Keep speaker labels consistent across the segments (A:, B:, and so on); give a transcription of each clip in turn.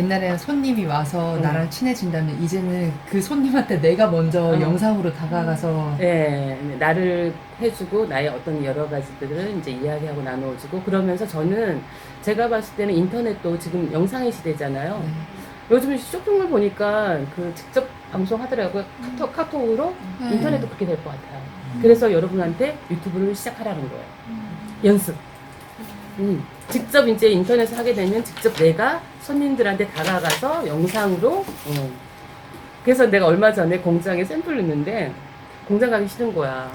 A: 옛날에는 손님이 와서
B: 음.
A: 나랑 친해진다면 이제는 그 손님한테 내가 먼저
B: 음.
A: 영상으로 다가가서
B: 네, 나를 해주고 나의 어떤 여러 가지들을 이제 이야기하고 나눠주고 그러면서 저는 제가 봤을 때는 인터넷도 지금 영상의 시대잖아요.
A: 네.
B: 요즘 쇼핑몰 보니까 그 직접 방송하더라고요. 카톡, 카톡으로
A: 네.
B: 인터넷도 그렇게 될 것 같아요. 그래서 여러분한테 유튜브를 시작하라는 거예요. 연습. 음, 직접 이제 인터넷을 하게 되면 직접 내가 손님들한테 다가가서 영상으로. 어. 그래서 내가 얼마 전에 공장에 샘플 넣는데 공장 가기 싫은 거야.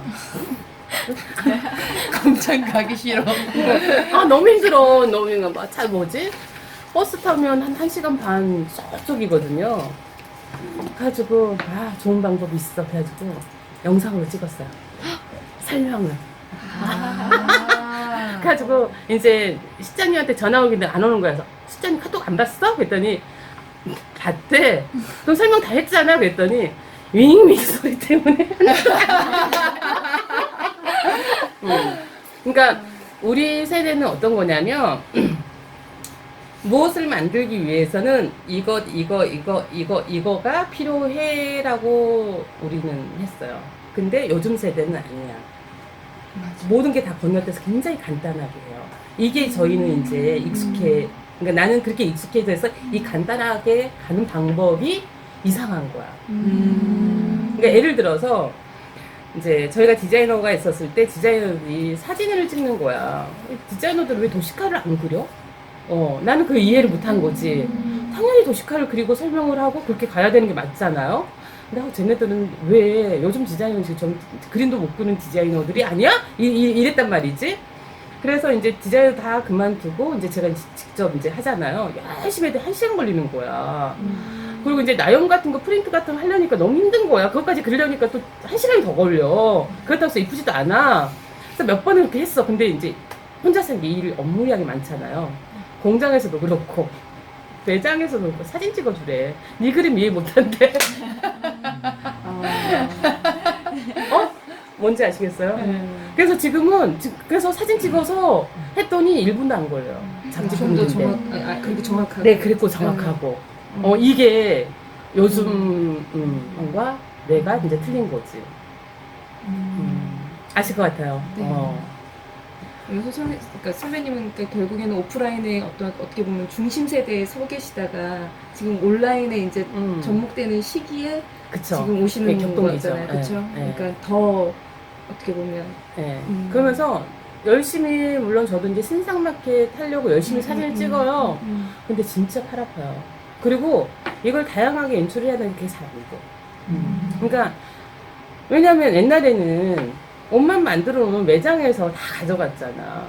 A: 공장 가기 싫어.
B: 아 너무 힘들어. 너무 힘들어. 막차 뭐지? 버스 타면 한 1시간 반 저쪽이거든요. 그래가지고 아 좋은 방법이 있어. 그래가지고 영상으로 찍었어요. 설명을.
A: 아.
B: 그래가지고 이제 시장님한테 전화 오길래 안 오는 거야. 그래서 시장님 카톡 안 봤어? 그랬더니 봤대. 그럼 설명 다 했잖아. 그랬더니 윙윙 소리 때문에. 음. 그러니까 우리 세대는 어떤 거냐면 무엇을 만들기 위해서는 이것 이거 이거 이거 이거가 필요해라고 우리는 했어요. 근데 요즘 세대는 아니야. 모든 게 다 건너뛰어서 굉장히 간단하게 해요. 이게 저희는 이제 익숙해. 그러니까 나는 그렇게 익숙해져서 이 간단하게 가는 방법이 이상한 거야.
A: 음.
B: 그러니까 예를 들어서 이제 저희가 디자이너가 있었을 때 디자이너들이 사진을 찍는 거야. 디자이너들 왜 도시카를 안 그려? 어, 나는 그 이해를 못 한 거지. 당연히 도시카를 그리고 설명을 하고 그렇게 가야 되는 게 맞잖아요. 근데 아, 쟤네들은 왜 요즘 디자이너 지금 좀 그림도 못 그리는 디자이너들이 아니야? 이, 이, 이 랬단 말이지. 그래서 이제 디자이너 다 그만두고 이제 제가 지- 직접 이제 하잖아요. 열심히 해도 한 시간 걸리는 거야. 그리고 이제 나염 같은 거 프린트 같은 거 하려니까 너무 힘든 거야. 그것까지 그리려니까 또 한 시간이 더 걸려. 그렇다고 해서 이쁘지도 않아. 그래서 몇 번을 그렇게 했어. 근데 이제 혼자서 일 업무량이 많잖아요. 공장에서도 그렇고 매장에서도 그렇고 사진 찍어주래. 네 그림 이해 못한대. 어? 뭔지 아시겠어요?
A: 네.
B: 그래서 지금은 지- 그래서 사진 찍어서 했더니 1분도 안 걸려요. 장지
C: 좀더
B: 공부인데.
C: 정확, 아, 그리고 정확하게.
B: 네, 그리고 정확하고. 어, 이게 요즘, 음, 과 내가 이제 틀린 거지. 음, 아실 것 같아요.
C: 네.
B: 어.
C: 그래서 선배, 그러니까 선배님은 그러니까 결국에는 오프라인에 어떤 어떻게 보면 중심 세대에 서 계시다가 지금 온라인에 이제
B: 음,
C: 접목되는 시기에
B: 그쵸.
C: 지금 오시는
B: 네.
C: 거잖아요, 그렇죠?
B: 네, 네.
C: 그러니까 더 어떻게 보면
B: 네.
C: 음.
B: 그러면서 열심히, 물론 저도 이제 신상마켓 하려고 열심히
C: 음,
B: 사진을
C: 음,
B: 찍어요.
C: 음,
B: 근데 진짜 팔 아파요. 그리고 이걸 다양하게 연출을 해야 되는 게 잘안 돼.
A: 음.
B: 그러니까 왜냐면 옛날에는 옷만 만들어 놓으면 매장에서 다 가져갔잖아.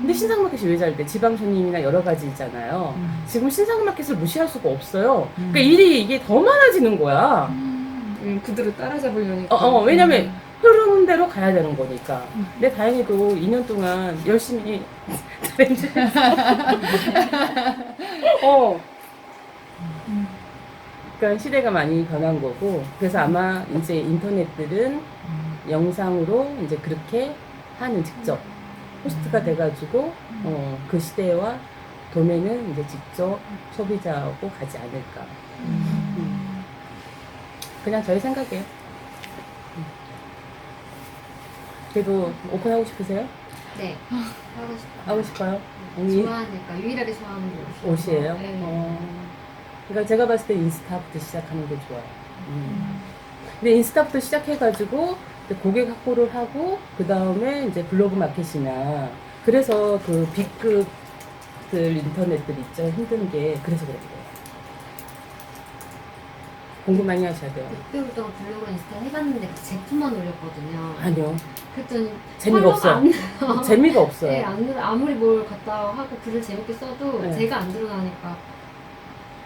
B: 근데 신상마켓이 왜 잘 돼? 지방 손님이나 여러 가지 있잖아요.
A: 음.
B: 지금 신상마켓을 무시할 수가 없어요.
A: 음.
B: 그러니까 일이 이게 더 많아지는 거야.
C: 음, 그들을 따라잡으려니까.
B: 어, 어, 왜냐면
C: 음.
B: 흐르는 대로 가야 되는 거니까.
C: 음.
B: 근데 다행히도 2년 동안 열심히 트렌드 어.
C: 음.
B: 그러니까 시대가 많이 변한 거고 그래서 아마 이제 인터넷들은
A: 음.
B: 영상으로 이제 그렇게 하는 직접 호스트가 돼가지고 어, 그 시대와 도매는 이제 직접 소비자하고 가지 않을까.
A: 음.
B: 그냥 저희 생각이에요. 음. 그래도 오픈하고 싶으세요?
D: 네. 하고 싶어요.
B: 하고 싶어요? 언니
D: 좋아하니까 유일하게 좋아하는 게 옷이에요.
B: 옷이에요?
D: 네.
B: 어. 그러니까 제가 봤을 때 인스타부터 시작하는 게 좋아요. 음. 근데 인스타부터 시작해가지고 고객 확보를 하고 그 다음에 이제 블로그 마켓이나 그래서 그 B급들 인터넷들 있죠 힘든 게 그래서 그런 거예요. 공부 많이 하셔야 돼요.
D: 6개월 동안 블로그 인스타 해봤는데 그 제품만 올렸거든요.
B: 아니요
D: 그랬더니
B: 재미가
D: 팔로우가
B: 없어요.
D: 안 늘어.
B: 재미가 없어요.
D: 네, 안 늘어. 아무리 뭘 갖다 하고 글을 재밌게 써도
B: 네.
D: 제가 안 늘어나니까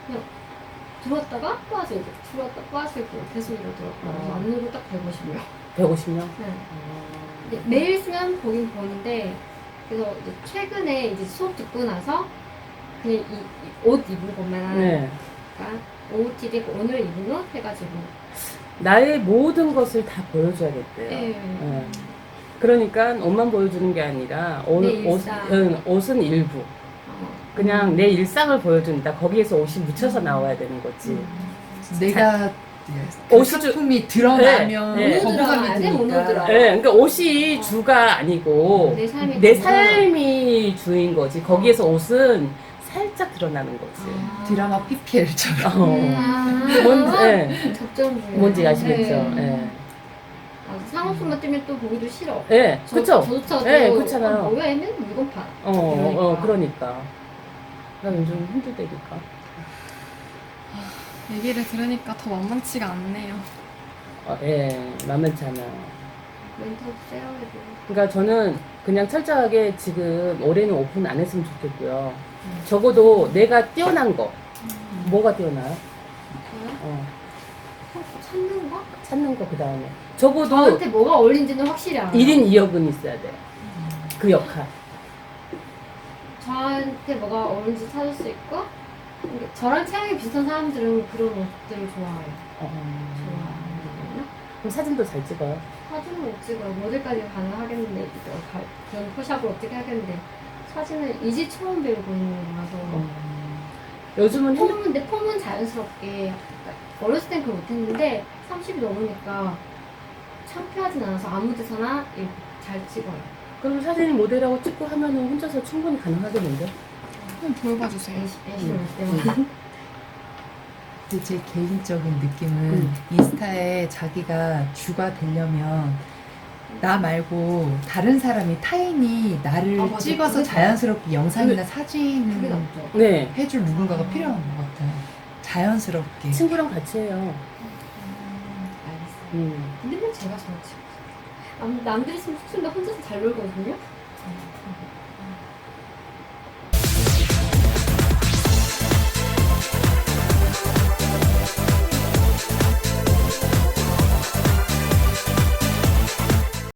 D: 그냥 들어왔다가 빠지고 들어왔다 빠지고 계속 이러더라고요. 그래서
B: 어.
D: 안 늘고 딱 150이요.
B: 150명.
D: 네. 이제 매일 쓰면 보긴 보는데 그래서 이제 최근에 이제 수업 듣고 나서 그냥 이 옷 입은 것만
B: 네.
D: 그러니까 OOTD 오늘 입은 옷 해가지고
B: 나의 모든 것을 다 보여줘야겠대요.
D: 네.
B: 네. 그러니까 옷만 보여주는 게 아니라 옷,
D: 네,
B: 옷,
D: 일상.
B: 은, 옷은 일부.
D: 어,
B: 그냥 내 일상을 보여준다. 거기에서 옷이 묻혀서 나와야 되는 거지.
A: 내가
B: 옷이
A: 옷
B: 좀-
A: 작품이 드러나면
B: 네, 네.
A: 거부감이
D: 모노드라마, 네, 모노드라마.
A: 드니까
B: 예, 그러니까 옷이 주가 아니고
D: 내 삶이
B: 내. 삶이 주인 거지. 거기에서 옷은 살짝 드러나는 거지.
D: 아.
A: 드라마 PPL처럼
B: 어.
D: 아.
B: 뭔지, 예.
D: 접점주의.
B: 뭔지 아시겠죠?
D: 네.
B: 예.
D: 아, 상업소만 뜨면 또 보기도 싫어.
B: 예,
D: 저-
B: 그쵸?
D: 저조차도
B: 예, 그렇잖아요.
D: 어, 뭐야 얘는 물건 파.
B: 어, 어,
D: 그러니까.
B: 그러니까. 나 요즘 힘들다니까.
E: 얘기를 들으니까 더 만만치가 않네요.
B: 어, 예, 만만치 않아.
D: 멘탈 세어야지.
B: 그러니까 저는 그냥 철저하게 지금 올해는 오픈 안 했으면 좋겠고요. 적어도 내가 뛰어난 거. 뭐가 뛰어나요?
D: 저요?
B: 어,
D: 찾는 거?
B: 찾는 거, 그 다음에. 적어도
D: 저한테 뭐가 어울린지는 확실히 알아요.
B: 1인 2역은 있어야 돼. 그 역할.
D: 저한테 뭐가 어울린지 찾을 수 있고 저랑 취향이 비슷한 사람들은 그런 옷들을 좋아해요.
B: 어,
D: 좋아하거든요.
B: 그럼 사진도 잘 찍어요.
D: 사진은 못 찍어요. 모델까지 가능하겠는데 이거 가- 그런 포샵을 어떻게 하겠는데 사진을 이제 처음 배우고 있는 거라서
B: 어. 요즘은 핸드...
D: 폼은 내 폼은 자연스럽게 그러니까 어렸을 땐 그걸 못했는데 30이 넘으니까 창피하진 않아서 아무 데서나 이렇게 잘 찍어요.
B: 그럼 사진 모델하고 찍고 하면은 혼자서 충분히 가능하겠는데?
E: 한번 보여봐 주세요.
A: 근데 제 개인적인 느낌은
B: 음.
A: 인스타에 자기가 주가 되려면 나 말고 다른 사람이 타인이 나를
D: 아, 맞아.
A: 찍어서
D: 그게
A: 자연스럽게 영상이나
D: 그게
A: 사진을
D: 낫죠.
B: 네.
A: 해줄 누군가가 필요한 것 같아요. 자연스럽게.
B: 친구랑 같이 해요.
D: 알겠어요.
B: 음.
D: 근데 뭐 제가 저렇지. 남, 남들이 있으면 숙소인데 혼자서 잘 놀거든요.